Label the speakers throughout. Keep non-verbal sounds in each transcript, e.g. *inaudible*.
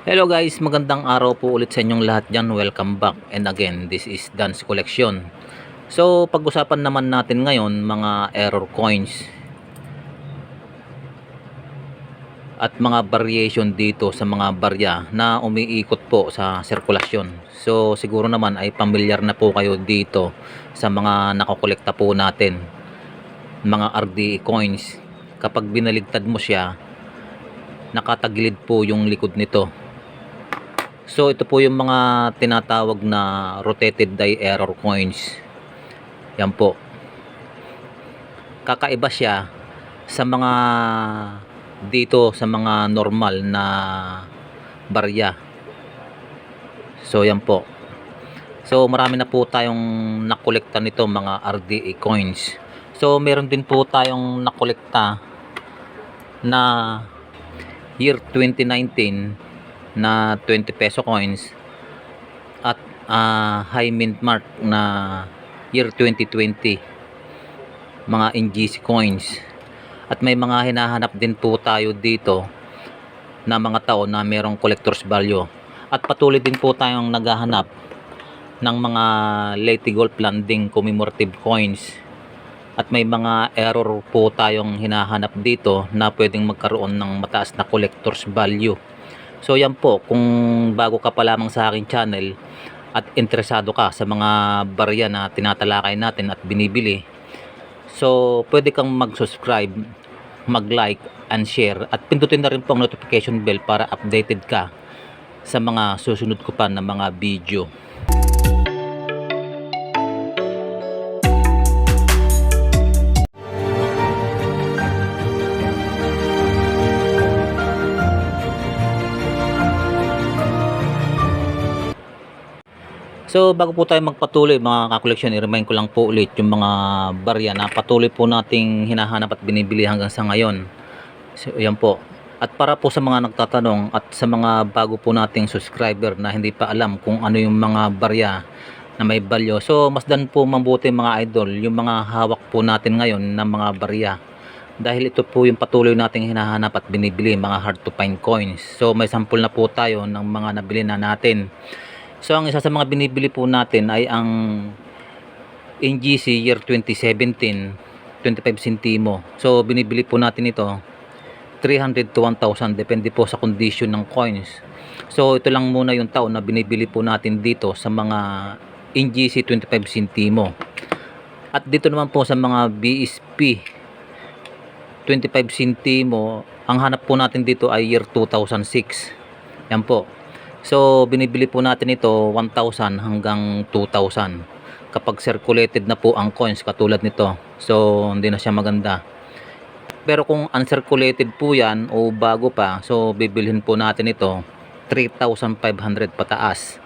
Speaker 1: Hello guys, magandang araw po ulit sa inyong lahat dyan. Welcome back. And again, this is Dance Collection. So, pag-usapan naman natin ngayon mga error coins at mga variation dito sa mga barya na umiikot po sa sirkulasyon. So, siguro naman ay pamilyar na po kayo dito sa mga nakokolekta po natin. Mga RDE coins. Kapag binaligtad mo siya, nakatagilid po yung likod nito. So ito po yung mga tinatawag na rotated die error coins. Yan po. Kakaiba siya sa mga dito sa mga normal na barya. So yan po. So marami na po tayong nakolekta nito mga RDA coins. So meron din po tayong nakolekta na year 2019 na 20 peso coins at ah, high mint mark na year 2020 mga NGC coins. At may mga hinahanap din po tayo dito na mga tao na merong collector's value. At patuloy din po tayong naghahanap ng mga Leyte Gold Landing commemorative coins. At may mga error po tayong hinahanap dito na pwedeng magkaroon ng mataas na collector's value So yan po, kung bago ka pa lamang sa aking channel at interesado ka sa mga barya na tinatalakay natin at binibili, so pwede kang mag-subscribe, mag-like and share at pindutin na rin po ang notification bell para updated ka sa mga susunod ko pa na mga video. So bago po tayo magpatuloy mga kakoleksyon, i-remind ko lang po ulit yung mga barya na patuloy po nating hinahanap at binibili hanggang sa ngayon. So yan po. At para po sa mga nagtatanong at sa mga bago po nating subscriber na hindi pa alam kung ano yung mga barya na may value. So masdan po mabuti mga idol yung mga hawak po natin ngayon na mga barya. Dahil ito po yung patuloy nating hinahanap at binibili mga hard to find coins. So may sample na po tayo ng mga nabili na natin. So ang isa sa mga binibili po natin ay ang NGC year 2017 25 centimo. So binibili po natin ito 300 to 1,000 depende po sa condition ng coins. So ito lang muna yung taon na binibili po natin dito sa mga NGC 25 centimo. At dito naman po sa mga BSP 25 centimo, ang hanap po natin dito ay year 2006. Yan po. So, binibili po natin ito 1,000 hanggang 2,000 kapag circulated na po ang coins katulad nito. So, hindi na siya maganda. Pero kung uncirculated po yan o bago pa, so bibilhin po natin ito 3,500 pataas.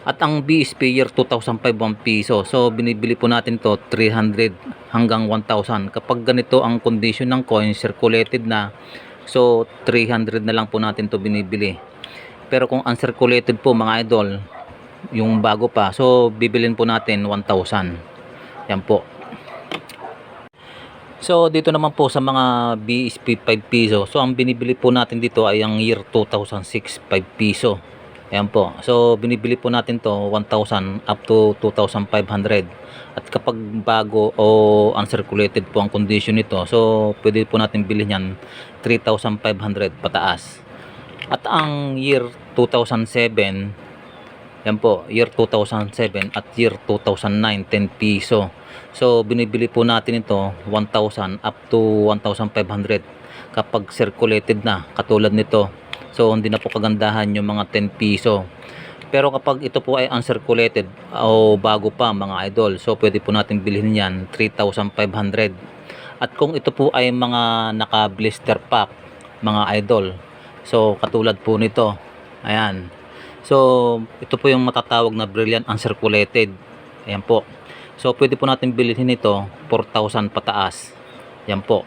Speaker 1: At ang BSP year 2005 1 piso. So binibili po natin to 300 hanggang 1,000. Kapag ganito ang condition ng coin circulated na So 300 na lang po natin to binibili. Pero kung uncirculated po mga idol, yung bago pa, so bibilin po natin 1,000. Yan po. So dito naman po sa mga BSP 5 piso. So ang binibili po natin dito ay ang year 2006 5 piso. Ayan po. So binibili po natin to 1,000 up to 2,500. At kapag bago o uncirculated po ang condition nito, so pwede po natin bilhin yan 3,500 pataas. At ang year 2007, yan po, year 2007 at year 2009, 10 piso. So, binibili po natin ito 1,000 up to 1,500 kapag circulated na, katulad nito. So, hindi na po kagandahan yung mga 10 piso. Pero kapag ito po ay uncirculated o bago pa mga idol, so pwede po natin bilhin yan 3,500. At kung ito po ay mga naka-blister pack, mga idol, so katulad po nito, ayan. So, ito po yung matatawag na brilliant uncirculated. Ayan po. So, pwede po natin bilhin ito 4,000 pataas. Yan po.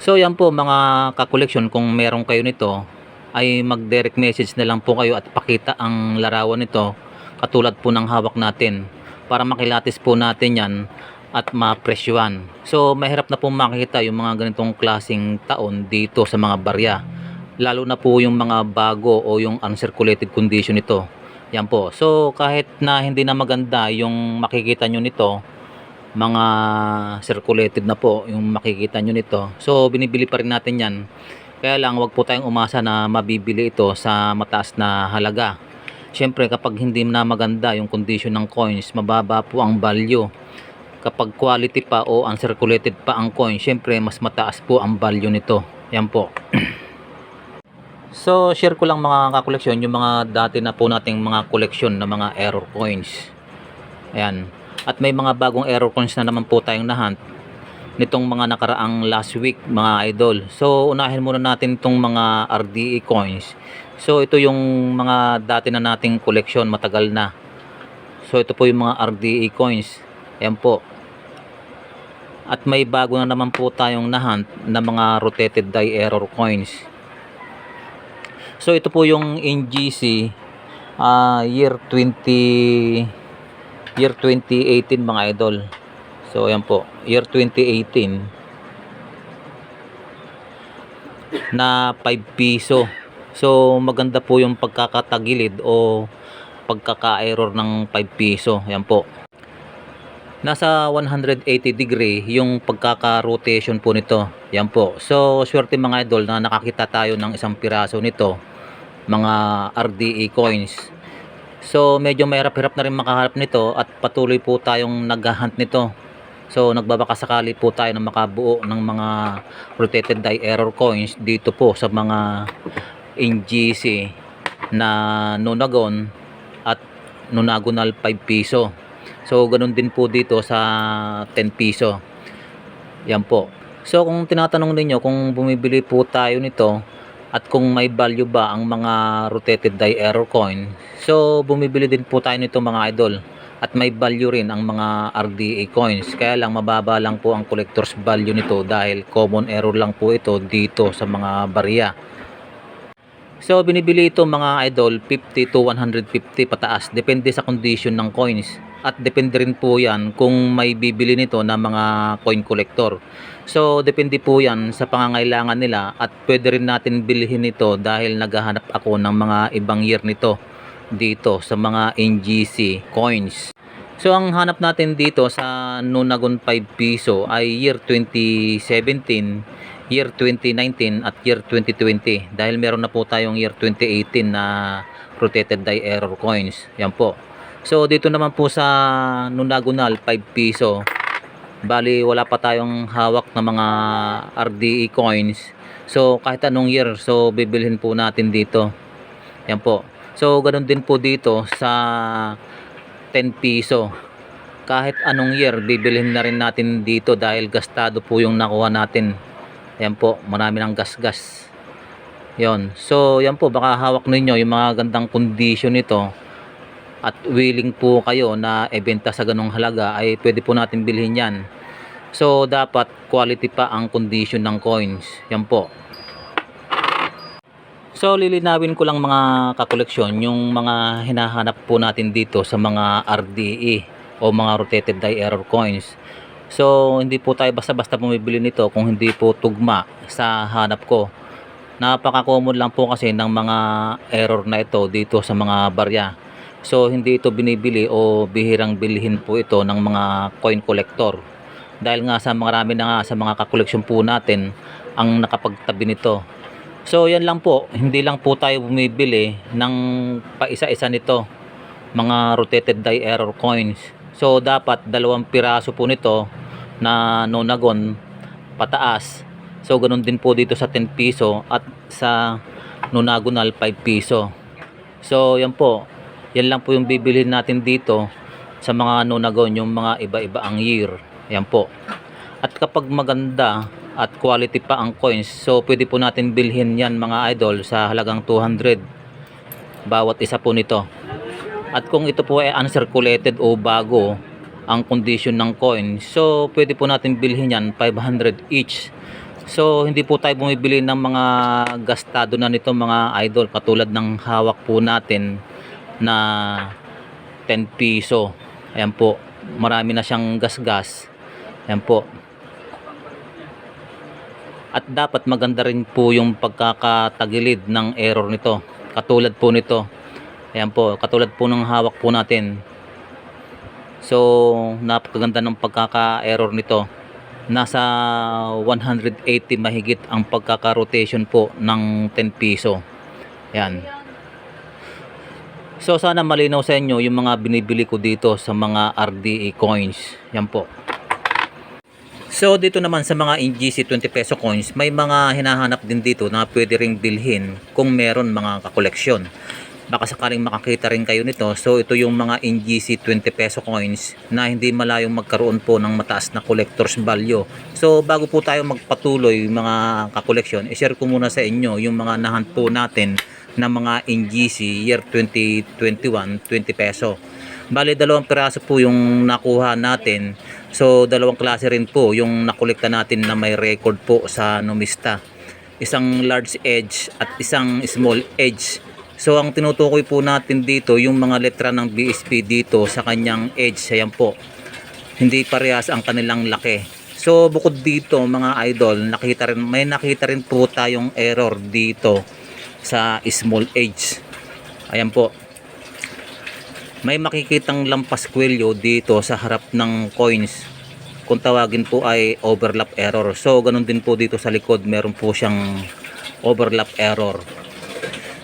Speaker 1: So, yan po mga kakoleksyon. Kung meron kayo nito, ay mag-direct message na lang po kayo at pakita ang larawan nito katulad po ng hawak natin para makilatis po natin yan at mapresyuhan. So mahirap na po makita yung mga ganitong klasing taon dito sa mga barya. Lalo na po yung mga bago o yung uncirculated condition nito. Yan po. So kahit na hindi na maganda yung makikita nyo nito, mga circulated na po yung makikita nyo nito. So binibili pa rin natin yan. Kaya lang wag po tayong umasa na mabibili ito sa mataas na halaga. Siyempre kapag hindi na maganda yung condition ng coins, mababa po ang value. Kapag quality pa o uncirculated pa ang coin, siyempre mas mataas po ang value nito. Yan po. *clears throat* so share ko lang mga kakoleksyon yung mga dati na po nating mga koleksyon ng mga error coins. Ayan. At may mga bagong error coins na naman po tayong nahunt nitong mga nakaraang last week mga idol. So unahin muna natin itong mga RDE coins. So ito yung mga dati na nating koleksyon matagal na. So ito po yung mga RDE coins. Ayan po. At may bago na naman po tayong nahunt na mga rotated die error coins. So ito po yung NGC ah, year 20 year 2018 mga idol. So ayan po, year 2018 na 5 piso. So maganda po yung pagkakatagilid o pagkaka-error ng 5 piso. Ayan po. Nasa 180 degree yung pagkaka-rotation po nito. Yan po. So swerte mga idol na nakakita tayo ng isang piraso nito. Mga RDE coins. So medyo mahirap-hirap na rin makaharap nito at patuloy po tayong naghahunt nito. So nagbabaka sakali po tayo na makabuo ng mga rotated die error coins dito po sa mga NGC na Nonagon at Nonagonal 5 piso. So ganun din po dito sa 10 piso. Yan po. So kung tinatanong ninyo kung bumibili po tayo nito at kung may value ba ang mga rotated die error coin. So bumibili din po tayo nito mga idol at may value rin ang mga RDA coins. Kaya lang mababa lang po ang collector's value nito dahil common error lang po ito dito sa mga barya. So binibili ito mga idol 50 to 150 pataas depende sa condition ng coins at depende rin po yan kung may bibili nito na mga coin collector. So depende po yan sa pangangailangan nila at pwede rin natin bilhin ito dahil naghahanap ako ng mga ibang year nito dito sa mga NGC coins. So ang hanap natin dito sa Nunagon 5 piso ay year 2017 year 2019 at year 2020 dahil meron na po tayong year 2018 na rotated die error coins yan po so dito naman po sa Nunagonal 5 piso. Bali wala pa tayong hawak na mga RDE coins. So kahit anong year so bibilhin po natin dito. Yan po. So ganun din po dito sa 10 piso. Kahit anong year bibilhin na rin natin dito dahil gastado po yung nakuha natin. Ayan po, marami ng gas-gas. Yon. So, yan po, baka hawak ninyo yung mga gandang condition nito at willing po kayo na ibenta sa ganong halaga ay pwede po natin bilhin yan. So, dapat quality pa ang condition ng coins. Yan po. So, lilinawin ko lang mga kakoleksyon yung mga hinahanap po natin dito sa mga RDE o mga rotated die error coins. So, hindi po tayo basta-basta bumibili nito kung hindi po tugma sa hanap ko. Napaka-common lang po kasi ng mga error na ito dito sa mga barya. So, hindi ito binibili o bihirang bilhin po ito ng mga coin collector. Dahil nga sa marami na nga sa mga kakoleksyon po natin ang nakapagtabi nito. So, yan lang po. Hindi lang po tayo bumibili ng paisa-isa nito. Mga rotated die error coins. So, dapat dalawang piraso po nito na nonagon pataas. So ganun din po dito sa 10 piso at sa nonagonal 5 piso. So yan po. Yan lang po yung bibilhin natin dito sa mga nonagon yung mga iba-iba ang year. Yan po. At kapag maganda at quality pa ang coins, so pwede po natin bilhin yan mga idol sa halagang 200 bawat isa po nito. At kung ito po ay uncirculated o bago, ang condition ng coin. So, pwede po natin bilhin yan 500 each. So, hindi po tayo bumibili ng mga gastado na nito mga idol katulad ng hawak po natin na 10 piso. Ayan po, marami na siyang gas-gas. Yan po. At dapat maganda rin po yung pagkakatagilid ng error nito. Katulad po nito. Ayan po, katulad po ng hawak po natin. So, napakaganda ng pagkaka-error nito. Nasa 180 mahigit ang pagkaka-rotation po ng 10 piso. Yan. So, sana malinaw sa inyo yung mga binibili ko dito sa mga RDA coins. Yan po. So dito naman sa mga NGC 20 peso coins, may mga hinahanap din dito na pwede ring bilhin kung meron mga kakoleksyon. Baka sakaling makakita rin kayo nito. So ito yung mga NGC 20 peso coins na hindi malayong magkaroon po ng mataas na collector's value. So bago po tayo magpatuloy mga kakoleksyon, i-share ko muna sa inyo yung mga nahan po natin na mga NGC year 2021 20 peso. Bali dalawang piraso po yung nakuha natin. So dalawang klase rin po yung nakolekta natin na may record po sa Numista. Isang large edge at isang small edge. So ang tinutukoy po natin dito yung mga letra ng BSP dito sa kanyang edge. Ayan po. Hindi parehas ang kanilang laki. So bukod dito mga idol, nakita rin, may nakita rin po tayong error dito sa small edge. Ayan po. May makikitang lampas kwelyo dito sa harap ng coins. Kung tawagin po ay overlap error. So ganun din po dito sa likod. Meron po siyang overlap error.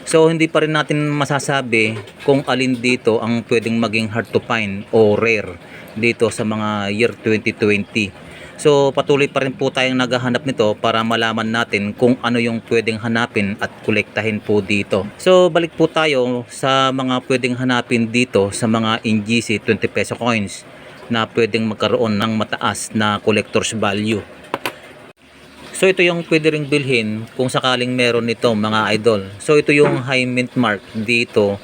Speaker 1: So hindi pa rin natin masasabi kung alin dito ang pwedeng maging hard to find o rare dito sa mga year 2020 So patuloy pa rin po tayong naghahanap nito para malaman natin kung ano yung pwedeng hanapin at kolektahin po dito. So balik po tayo sa mga pwedeng hanapin dito sa mga NGC 20 peso coins na pwedeng magkaroon ng mataas na collector's value. So ito yung pwede ring bilhin kung sakaling meron nito mga idol. So ito yung high mint mark dito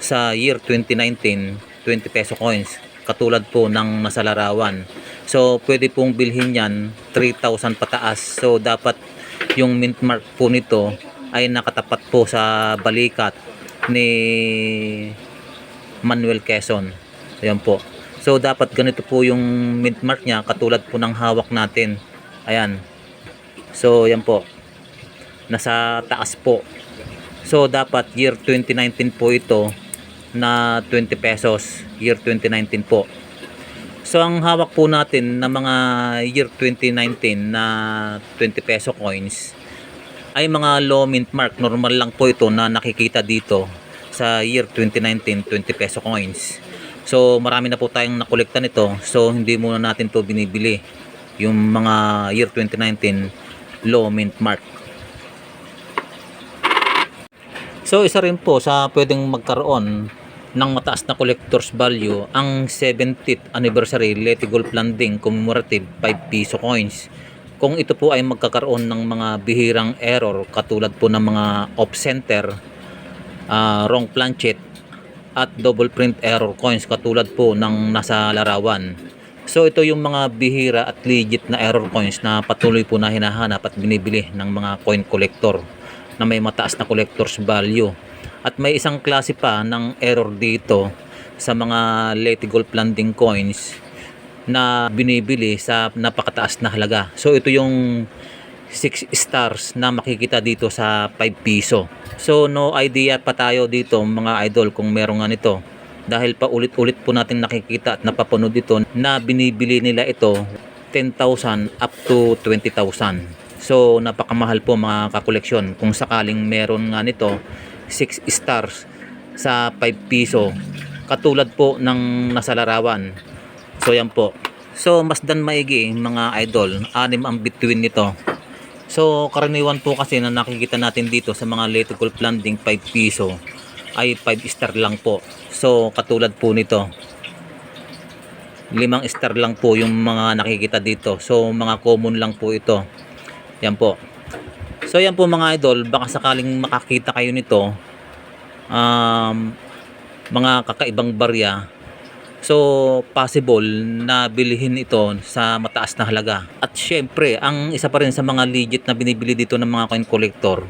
Speaker 1: sa year 2019 20 peso coins katulad po ng nasa larawan. So, pwede pong bilhin yan 3,000 pataas. So, dapat yung mint mark po nito ay nakatapat po sa balikat ni Manuel Quezon. Ayan po. So, dapat ganito po yung mint mark niya katulad po ng hawak natin. Ayan. So, yan po. Nasa taas po. So, dapat year 2019 po ito na 20 pesos year 2019 po. So ang hawak po natin na mga year 2019 na 20 peso coins ay mga low mint mark. Normal lang po ito na nakikita dito sa year 2019 20 peso coins. So marami na po tayong nakolekta nito. So hindi muna natin to binibili yung mga year 2019 low mint mark. So isa rin po sa pwedeng magkaroon ng mataas na collector's value ang 70th anniversary Leti Gold Landing commemorative 5 piso coins. Kung ito po ay magkakaroon ng mga bihirang error katulad po ng mga off center, ah, wrong planchet at double print error coins katulad po ng nasa larawan. So ito yung mga bihira at legit na error coins na patuloy po na hinahanap at binibili ng mga coin collector na may mataas na collector's value. At may isang klase pa ng error dito sa mga Leti Gold Landing coins na binibili sa napakataas na halaga. So ito yung 6 stars na makikita dito sa 5 piso. So no idea pa tayo dito mga idol kung meron nga nito. Dahil pa ulit-ulit po natin nakikita at napapanood ito na binibili nila ito 10,000 up to 20,000. So napakamahal po mga kakoleksyon. Kung sakaling meron nga nito 6 stars sa 5 piso. Katulad po ng nasa larawan. So yan po. So mas dan maigi mga idol. Anim ang between nito. So karaniwan po kasi na nakikita natin dito sa mga Leti Gold Landing 5 piso ay 5 star lang po. So katulad po nito. Limang star lang po yung mga nakikita dito. So mga common lang po ito. Yan po. So yan po mga idol, baka sakaling makakita kayo nito um, mga kakaibang barya. So possible na bilhin ito sa mataas na halaga. At syempre, ang isa pa rin sa mga legit na binibili dito ng mga coin collector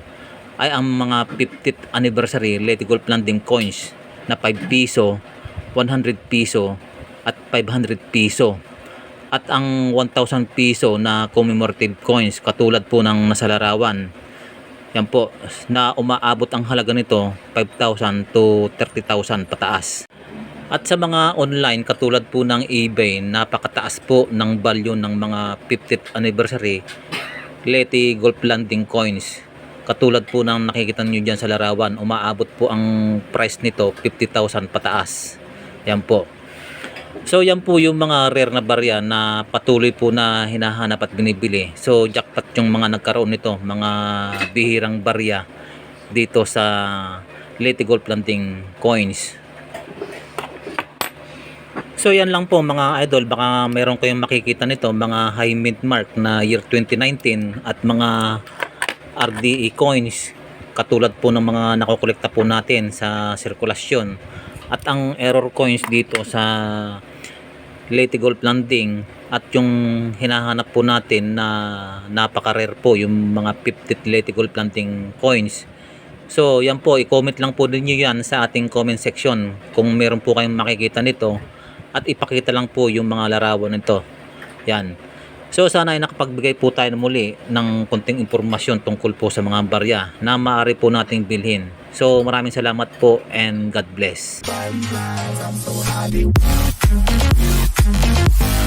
Speaker 1: ay ang mga 50th anniversary Leti Gold Landing coins na 5 piso, 100 piso at 500 piso. At ang 1,000 piso na commemorative coins katulad po ng nasa larawan. Yan po, na umaabot ang halaga nito 5,000 to 30,000 pataas. At sa mga online katulad po ng eBay, napakataas po ng value ng mga 50th anniversary Leti Golf Landing Coins. Katulad po ng nakikita nyo dyan sa larawan, umaabot po ang price nito 50,000 pataas. Yan po. So yan po yung mga rare na barya na patuloy po na hinahanap at binibili. So jackpot yung mga nagkaroon nito, mga bihirang barya dito sa Leti Golf Landing Coins. So yan lang po mga idol, baka meron kayong makikita nito, mga high mint mark na year 2019 at mga RDE coins katulad po ng mga nakokolekta po natin sa sirkulasyon. At ang error coins dito sa Leyte Golf Landing at yung hinahanap po natin na napaka-rare po yung mga 50th Leyte Golf Landing coins. So yan po, i-comment lang po ninyo yan sa ating comment section kung meron po kayong makikita nito at ipakita lang po yung mga larawan nito. Yan. So sana ay nakapagbigay po tayo muli ng konting impormasyon tungkol po sa mga barya na maaari po nating bilhin. So maraming salamat po and God bless. Música